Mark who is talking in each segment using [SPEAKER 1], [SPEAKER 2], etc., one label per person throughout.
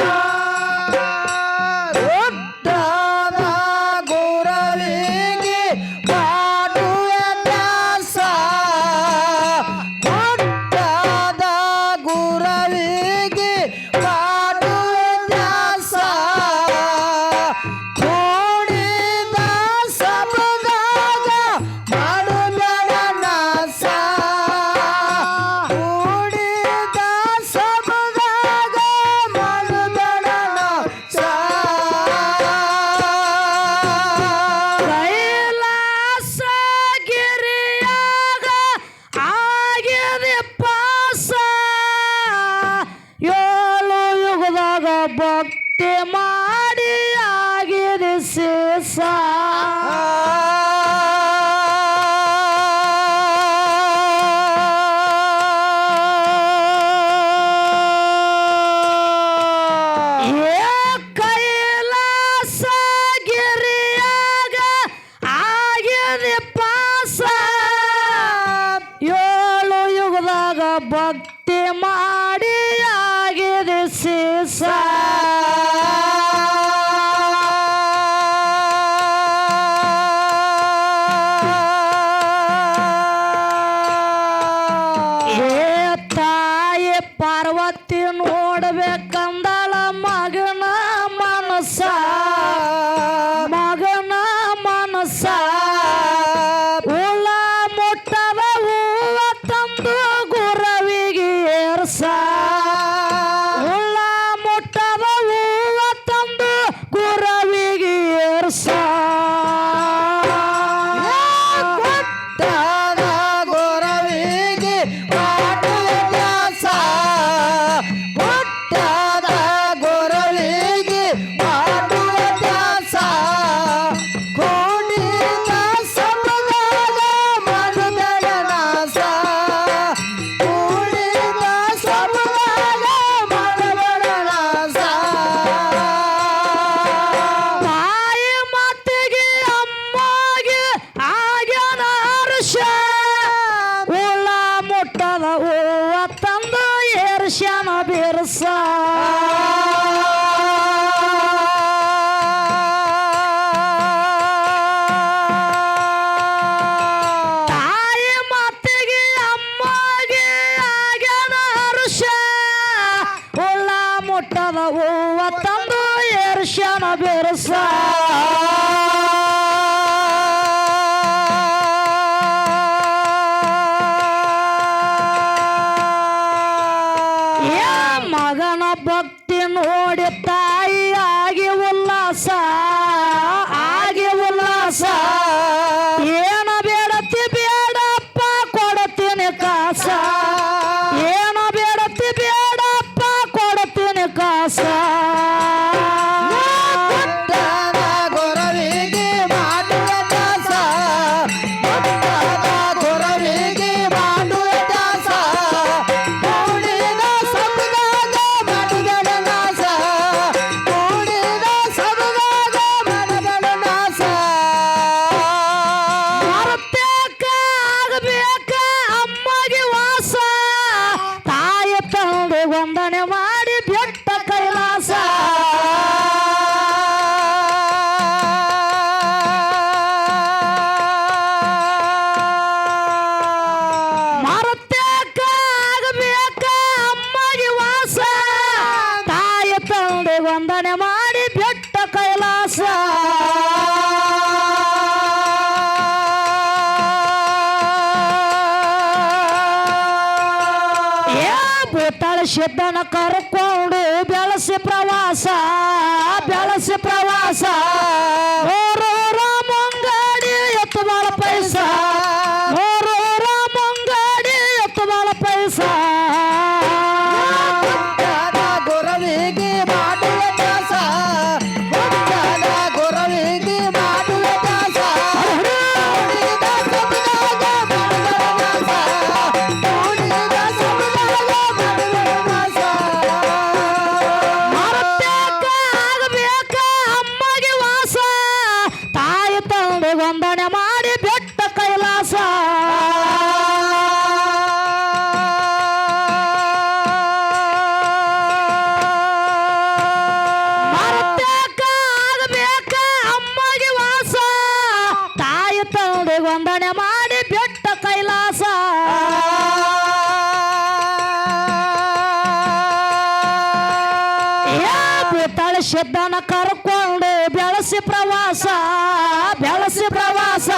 [SPEAKER 1] Christ. ಮಗನ ಭಕ್ತಿ ನೋಡಿ ತಾಯಿ ತಾಯಿಯಾಗಿ ಉಲ್ಲಾಸ ಸಾಗಣೆ ಮಾಡಿ ಬೆಟ್ಟ ಕೈಲಾಸ. ಏ ಭೂತಾಳ ಶುದ್ಧನ ಕರಕ ಕರ್ಕೊಂಡು ಬೆಳಸಿ ಪ್ರವಾಸ ಬೆಳಸಿ ಪ್ರವಾಸ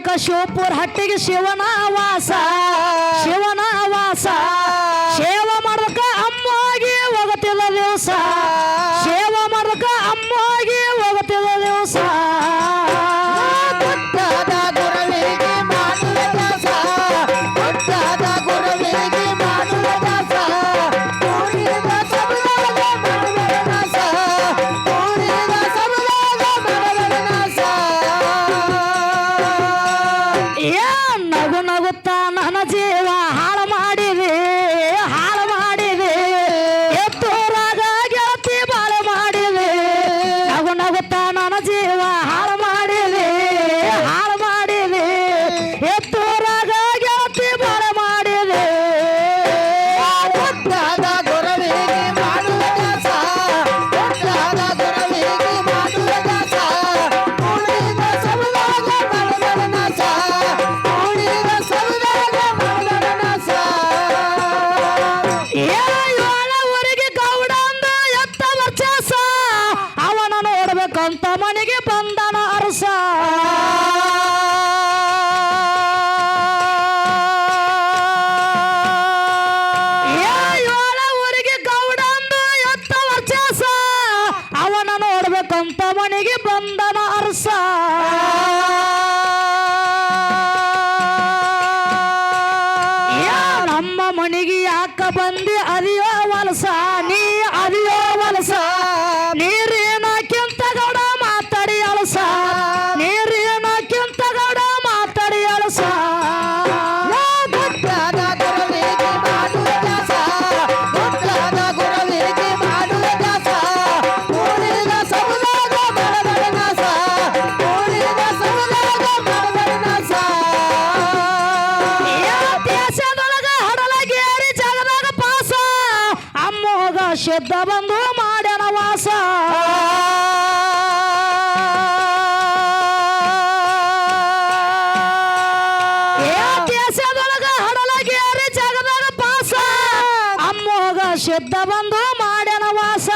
[SPEAKER 1] ಅದಕ್ಕೆ ಶಿವಪುರ ಹಟ್ಟಿಗೆ ಶಿವನ ವಾಸ ಶಿವ ಎದ್ದ ಬಂದು ಮಾಡ್ಯನ ವಾಸ. ದೇಶದೊಳಗ ಹಡಲಗೇರಿ ಜಗದಾಗ ಪಾಸ. ಬಂದು ಮಾಡ್ಯನ ವಾಸ.